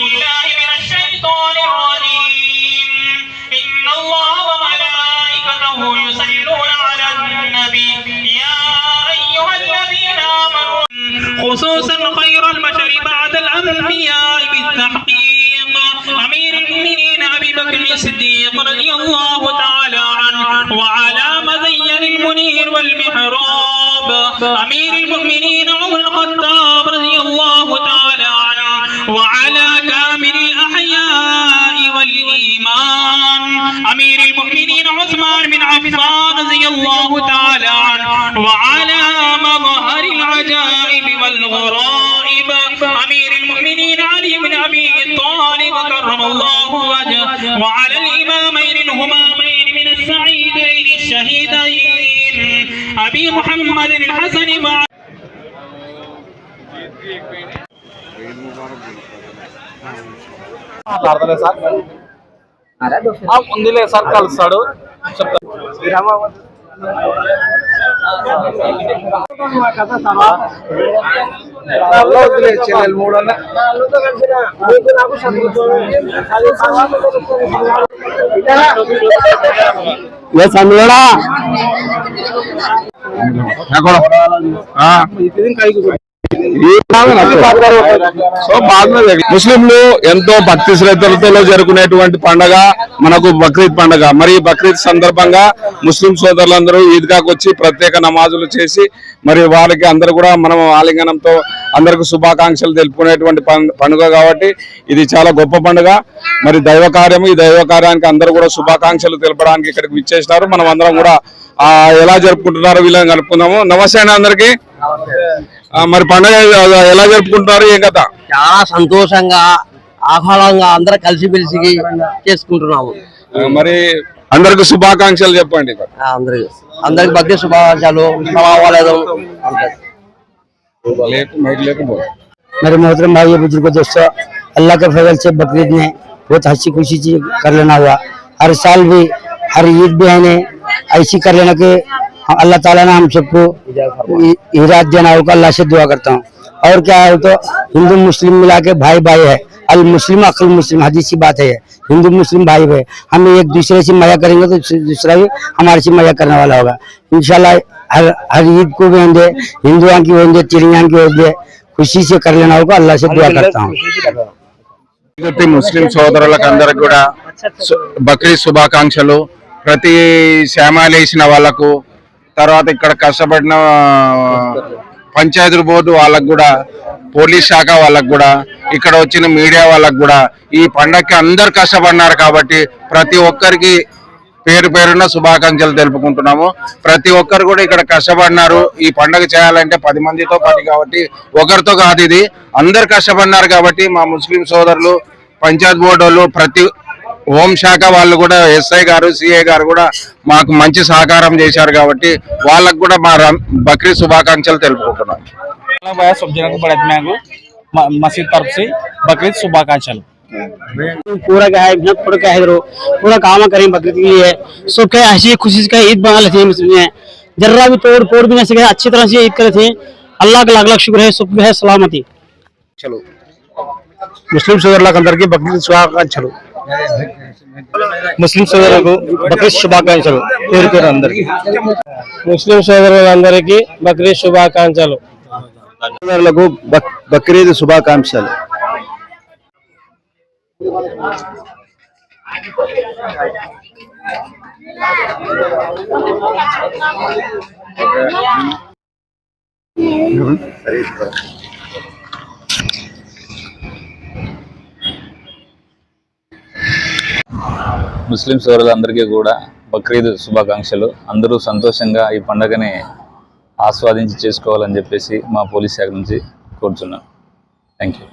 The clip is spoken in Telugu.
بالله من الشيطان الرجيم. إن الله وملائكته على النبي. يا أيها الذين آمنوا خصوصا خير البشر بعد الأنبياء بالتحقيق. أمير المؤمنين أبي بكر الصديق رضي الله تعالى عنه وعلى مزين المنير والمحراب أمير المؤمنين وعلى كامل الأحياء والإيمان. أمير المؤمنين عثمان بن عفان رضي الله تعالى عنه. وعلى مظهر العجائب والغرائب. أمير المؤمنين علي بن أبي طالب كرم الله وجهه. وعلى الإمامين الهمامين من السعيدين الشهيدين. أبي محمد الحسن مع మాట్లాడతలేదు సార్ ఆ, ఉందిలే సార్ కలుస్తాడు చెల్లెలు మూడన్నా సో ముస్లింలు ఎంతో భక్తి శ్రద్ధలతో జరుపుకునేటువంటి పండగ మనకు బక్రీద్ పండగ. మరి బక్రీద్ సందర్భంగా ముస్లిం సోదరులందరూ ఈద్గాకు వచ్చి ప్రత్యేక నమాజులు చేసి మరి వాళ్ళకి అందరూ కూడా మనం ఆలింగనంతో అందరికి శుభాకాంక్షలు తెలుపుకునేటువంటి పండుగ కాబట్టి ఇది చాలా గొప్ప పండుగ. మరి దైవ కార్యము ఈ దైవ కార్యానికి అందరూ కూడా శుభాకాంక్షలు తెలపడానికి ఇక్కడికి విచ్చేసినారు. మనం అందరం కూడా ఎలా జరుపుకుంటున్నారో వీళ్ళని కలుపుకుందాము నమస్తే అండి అందరికి. మరి పండుగ ఎలా జరుపుకుంటున్నారు ఏం కథ చాలా సంతోషంగా ఆహ్లాదంగా అందరం కలిసిమెలిసి చేసుకుంటున్నాము ఆ, మరి అందరికి శుభాకాంక్షలు చెప్పండి ఆ, అందరికి అందరికి భక్తి శుభాకాంక్షలు సమావాలేదు లేకు మైక్ లేకపో मेरे मोहतरम भाई बुजुर्ग दोस्तों अल्लाह के फजल से बकरीद में बहुत हंसी खुशी से कर लेना हुआ हर साल भी हर ईद भी है ऐसी कर लेना कि अल्लाह ताला ने हम सबको हिदायत देना होगा अल्लाह से दुआ करता हूँ और क्या है तो हिंदू मुस्लिम मिला के भाई भाई है अल मुस्लिम अकल मुस्लिम हदीस की बात है ये। हिंदू मुस्लिम भाई भाई हम एक दूसरे से मजा करेंगे तो दूसरा भी हमारे से मजा करने वाला होगा इंशाल्लाह हर हर ईद को भी होंगे हिंदुओं की होंगे चिड़िया की होंगे खुशी से कर लेना होगा अल्लाह से दुआ करता हूँ ప్రతి ముస్లిం సోదరులకు అందరికి కూడా సు- బక్రీద్ శుభాకాంక్షలు ప్రతి శ్యామాలు వేసిన వాళ్ళకు తర్వాత ఇక్కడ కష్టపడిన పంచాయతీ బోర్డు వాళ్ళకు కూడా పోలీస్ శాఖ వాళ్ళకు కూడా ఇక్కడ వచ్చిన మీడియా వాళ్ళకు కూడా ఈ పండగకి అందరు కష్టపడినారు కాబట్టి ప్రతి ఒక్కరికి పేరు పేరున శుభాకాంక్షలు తెలుపుకుంటున్నాము. ప్రతి ఒక్కరు కూడా ఇక్కడ కష్టపడినారు. ఈ పండగ చేయాలంటే పది మందితో పని కాబట్టి ఒకరితో కాదు ఇది. అందరు కష్టపడినారు కాబట్టి మా ముస్లిం సోదరులు పంచాయత్ బోర్డు వాళ్ళు ప్రతి హోంశాఖ వాళ్ళు కూడా ఎస్ఐ గారు సిఐ గారు కూడా మాకు మంచి సహకారం చేశారు కాబట్టి వాళ్ళకు కూడా మా బక్రీద్ पूरा पूरा काम करें बकरीद के लिए हँसी खुशी ईद लेते हैं जर्रा भी तोड़ फोड़ भी नहीं सके अच्छी तरह से ईद करे थे अल्लाह का लाख लाख शुक्र है सुख है सलामती चलो मुस्लिम सोदर अंदर की बकरीद चलो ముస్లిం సోదరులకు బక్రీద్ శుభాకాంక్షలు పేరు పేరు అందరికీ ముస్లిం సోదరులందరికీ బక్రీద్ శుభాకాంక్షలు సోదరులకు బక్- బక్రీద్ శుభాకాంక్షలు ముస్లిం సోదరులందరికీ కూడా బక్రీద్ శుభాకాంక్షలు. అందరూ సంతోషంగా ఈ పండుగని ఆస్వాదించి చేసుకోవాలని చెప్పేసి మా పోలీస్ శాఖ నుంచి కోరుచున్నాను. Thank you